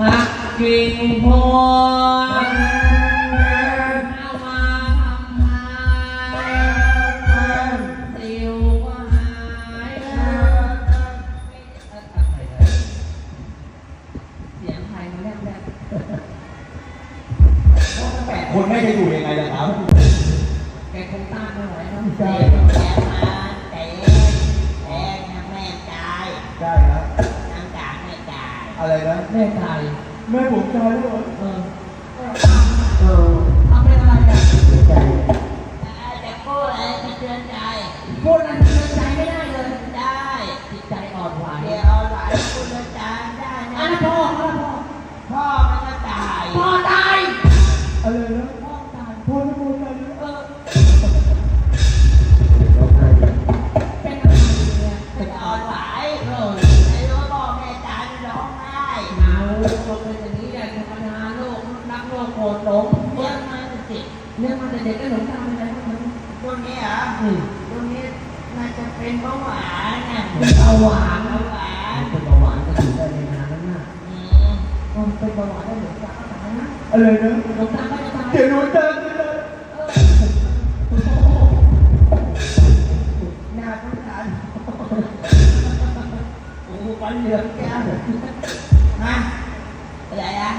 หักกิ่งพวงเอามาทำไมติวก็หายเสียงใครมาแลบแลบแปดคนไม่จะอยู่ยังไงล่ะครับแกคงต้านไม่ไหวแล้วใช่แกมาเตะแกนะแม่จ่ายใช่ครับ อะไรนะ แม่ไทยแม่ผมใจแล้วเหรอ เออ อะไรนะหลงตาก็จะตายเดี๋ยวหนูเจอกันเลยหน้าสงสารโอ้โหฟันเหลืองแก้วฮะอะไรอะ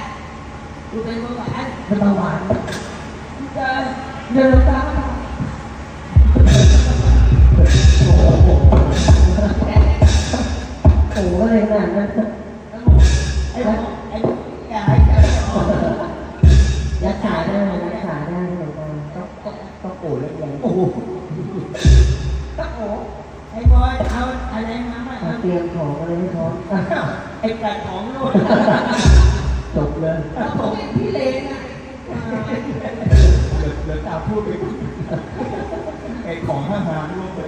กูเป็นเบาหวานเป็นเบาหวานเจอเดินหลงตาก็ตายโอ้โหอะไรขนาดนั้น ไอ้กระของลูกจบเลยแล้วผมเป็นพี่เลนอะเหลือเหลือตาพูดไปไอ้ของห้างหางร่วงไป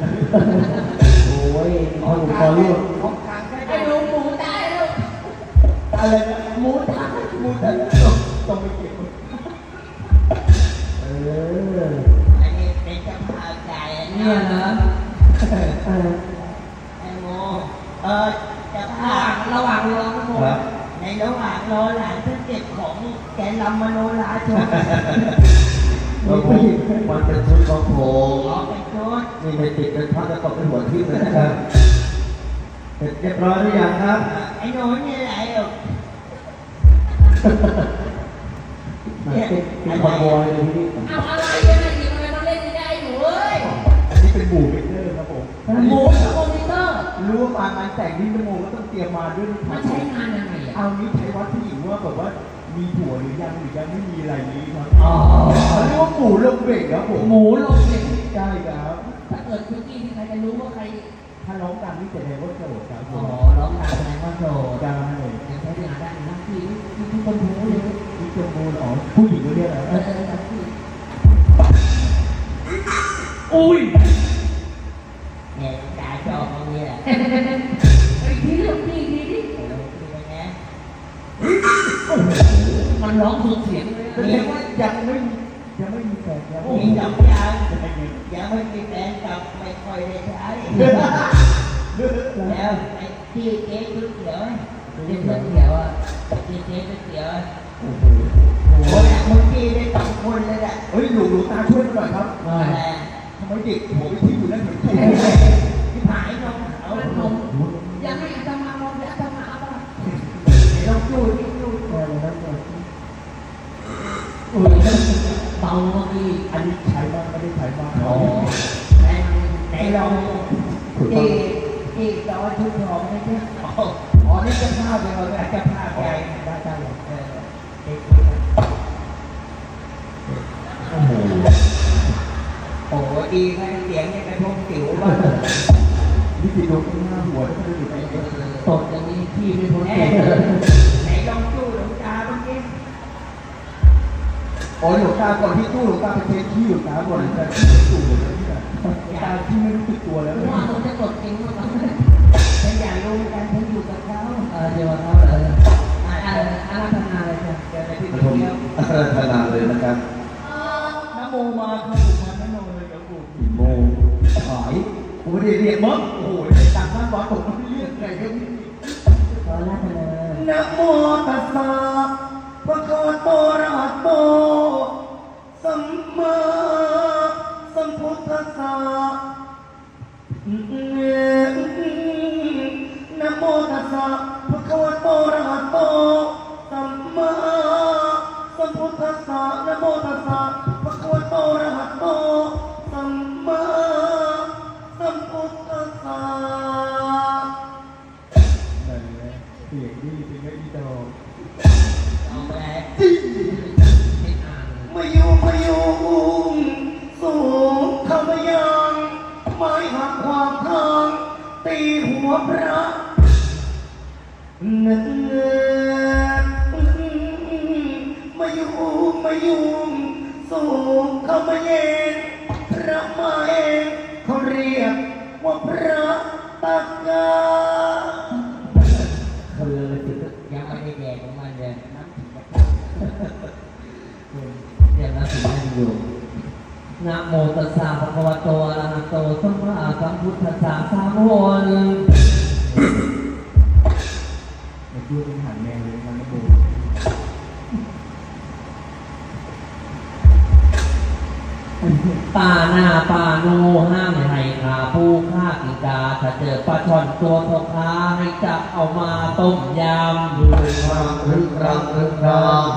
แล้วผมมันเป็นชุดของผมขอเป็นชุดนี่ไม่ติดเป็นพักแล้วก็เป็นหัวทิ่มเลยนะครับเสร็จเรียบร้อยหรือยังครับ ไอ้หนูนี่อะไรอะเป็นขโมยเลยที่นี่เอาอะไรกันนะอีกอะไรมาเล่นไม่ได้หนูเอ้ยอันนี้เป็นหมู่เบเกอร์ครับผมหมูกับคอมพิวเตอร์รู้ว่ามาการแต่งนี่ชั่วโมงก็ต้องเตรียมมาด้วยนะคมัรันบใช้งานยังไงอะเอานี้ใช้วัดผู้หญิงว่าแบบว่า มีผัวหรือยังหรือยังไม่มีอะไรนี้ครับอ๋อ เขาเรียกว่าหมู่ลงเบรกครับผมหมูลงเด็กใช่ครับถ้าเกิดคุกกี้ที่ใครจะรู้ว่าใครถ้าร้องดังนี่จะเรียกว่าโสดครับผอ๋อมร้องดังแสดงว่าโสดได้ยังใช้งานได้นะพี่พี่ทุกคนรู้เลยนี่จมูกอ๋อผู้หญิงก็เรียกอะไรเออเออเออพี่อุ้ยเนี่ยจ่ายชอบตรงนี้แหละ ไอ้ที่เรื่องพี่ดีดิ เออคือเป็นไง มัน ร้องสุดเสียงเลยแสดงว่ายังไม่มียังไม่มีแฟนยังไม่มีมีดจัอบกยางเป็นยังไงยังไม่มีแฟนกับไม่ค่อยได้ใช้แล้วไอ้ที่เจ๊ก๋วยเตี๋ยวเด็กเพื่อนเขียวอะที่เจ๊ก๋วยเตี๋ยวโอ้โหโอ้ยเมื่อกี้ได้สองคนเลยแหละเฮ้ยหลวงหลวงตาช่วยหน่อยครับอ่าแต่ทำไมเด็กหัวไปทิ้งอยู่นั่นเหมือนกูที่ผายน้องเขาเอาผมยังให้อาตมาลองอาตมาเอาป่ะลองดูที่ดู เออแล้วก็อุ้ยเบาเมื่อกี้อันนี้ใช้บ้างไม่ได้ใช้บ้างอ๋อไหนไหนลองที่ที่จอชุดทองนี่เนี่อ๋อนี่จะภาพเป็นอะไรจะภาพใหญ่ได้ได้เลยเออโอ้โหโอ้ดีนะเสียงเนี่ยกระทบสิวบ้างนี่ติดลงที่หน้าหัวแล้วก็เลยอยู่ไปตดอย่างนี้พี่ไม่พ้น อ๋อหลวงตาก่อนที่ตู้หลวงตาไปเทขี้หลวงตาก่อนแต่ที่ตู้เลยนะเนี่ยหลวงตาที่ไม่รู้สึกตัวแล้วว่าผมจะตดจริงมั้งฉันอยากรู้กันฉันอยู่กับเขาเดี๋ยวเขาเอออาอาราธนาเลยจ้ะเจอในที่ผมเดียวอาราธนาเลยนะครับน้ำโมมาครับผมมาน้ำโมเลยครับผมโมหายผมไม่ได้เรียกมั้งโอ้โหในต่างบ้านบอสผมไม่เรียกใครก็ไม่ขอาราธนานะโม หัวพระนักนมาอยู่มาอยู่สูงเข้ามาเย็นพระมาเองเขาเรียกว่าพระตากกาคือยังไม่ได้แดงของมันเลยนับถึงพระเจ้าเนี่ยนับถึงนั่นอยู่ นะโมตัสสะภะคะวะโตอะระหะโตสัมมาสัมพุทธัสสะสามโหนมันดูเป็นหันแมงเลยมันไม่ดูป่าหน้าป่าโนห้ามไม่ให้ขาผู้ฆ่ากิกา ถ้าเจอปลาช่อนตัวเท่าขาให้จับเอามาต้มยำดูความรึกรังรึกรัง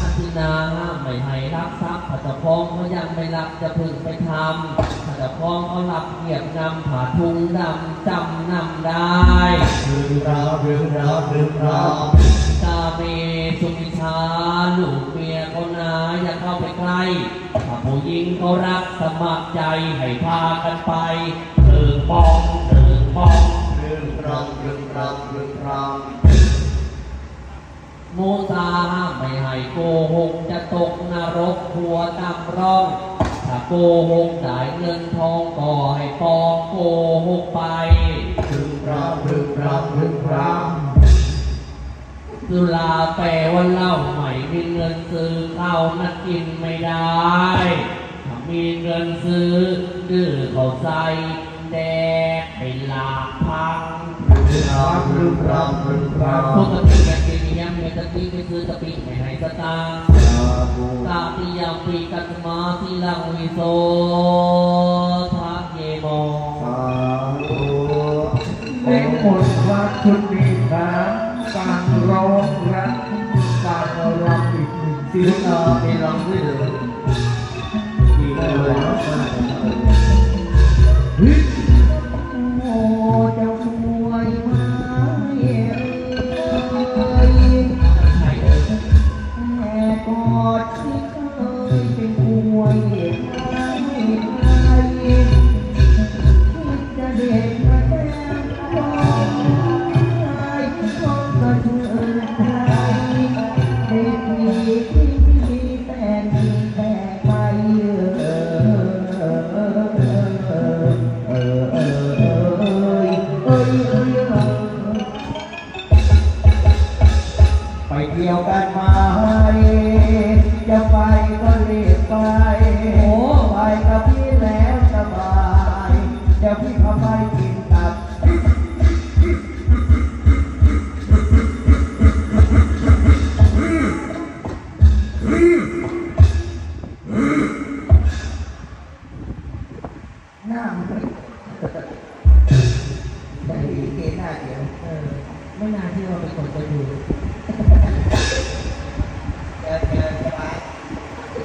อาทินาห้ามไม่ให้รับทรัพย์ ผัดพองเขายังไม่รับจะพึงไปทำผัดพองเขารับเกียบนำผ่าทุงดำจำนำได้รึกรังรึกรังรึกรังตาเมสุมิชาลูกเมียเขานาอย่าเข้าไปใกล้ถ้าผู้หญิงเขารักสมัครใจให้พากันไปเติงปองเติง ไม่ให้โกหกจะตกนรกหัวตำร่องถ้าโกหกได้เงินทองก็ให้ปองโกหกไปรึกรังรึกรังรึกรังสุราแปลว่าเหล้าใหม่มีเงินซื้อข้าวนักกินไม่ได้ถ้ามีเงินซื้อดื้อเขาใส่แดกให้ลากพังรึกรังรึกรังรึกรังปกติ สติไม่คือสติแห่งไหนก็ตามตาติยาปีกัตมาทิลังวิโสทาเยโมสาธุในหมดวัดชุดนี้นะการร้องรักการรำอีกหนึ่งที่เราเป็นรำ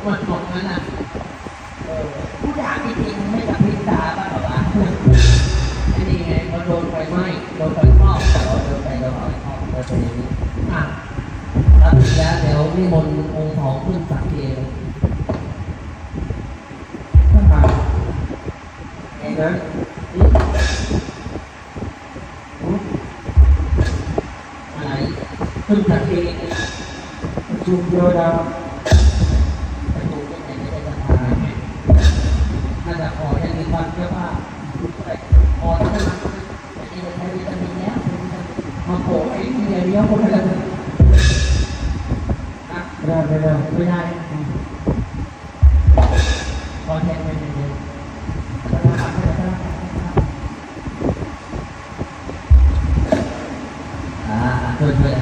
มันบอกนั้นอะผู้อยาจริงไม่กับพริบตาบ้างเหรอวะไอ้นี่ไงเขาโดนไฟไหม้โดนไฟคลอกเราเดินไปเราเอาเข้าไปตรงนี้อะรับผิดแล้วเดี๋ยวนิมนต์องค์ทองขึ้นสักเองข้างหลังเห็นไหมอะไรขึ้นสักเองจุ่มเดียวดาว ประตูยังไงไม่ได้จะพาไงน่าจะขอยังมีความเชื่อว่าพอที่จะมาไอ้นี่จะใช้วิตามินแล้วมา โผล่ไอ้ที่เดียวคนละอะไม่ได้ไม่ได้ไม่ได้พอแทงไปเลยเลยอ่าช่วยช่วย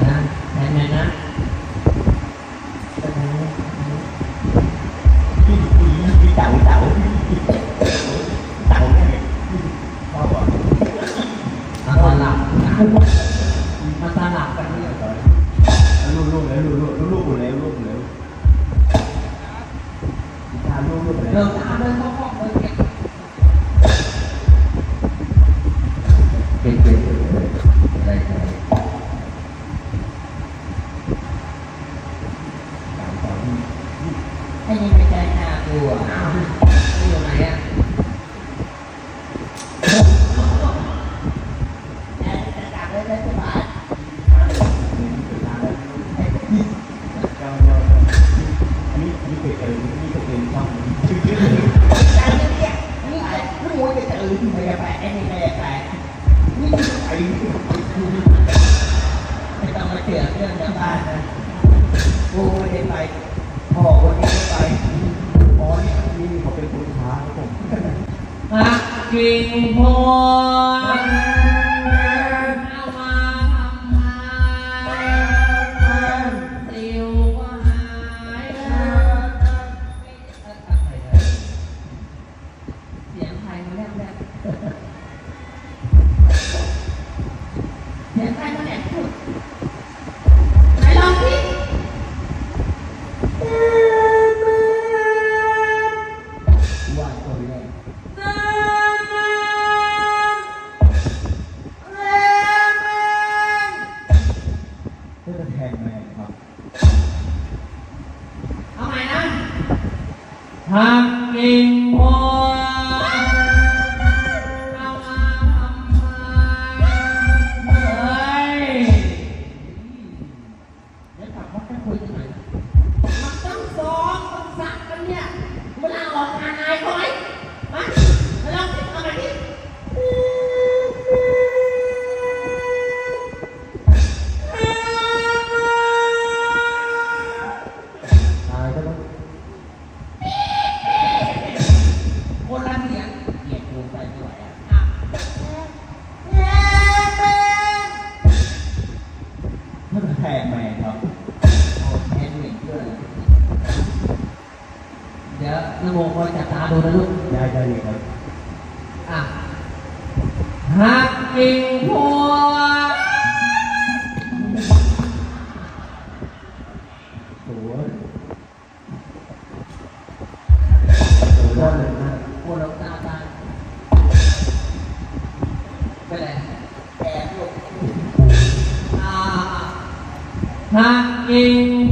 เดินตามเดินเข้าห้องเดินเก็บ พื่อแทนแมนครับเอาแทนเหม็นเพื่ออะไรเดี๋ยวนโมคอยจับตาดูนะลูกได้ได้เลยครับอะหักกิ่งโพธิ์สวยสวยมากเลยนะโอ้เราตาตาเป็นไรแอบ หักกิ่ง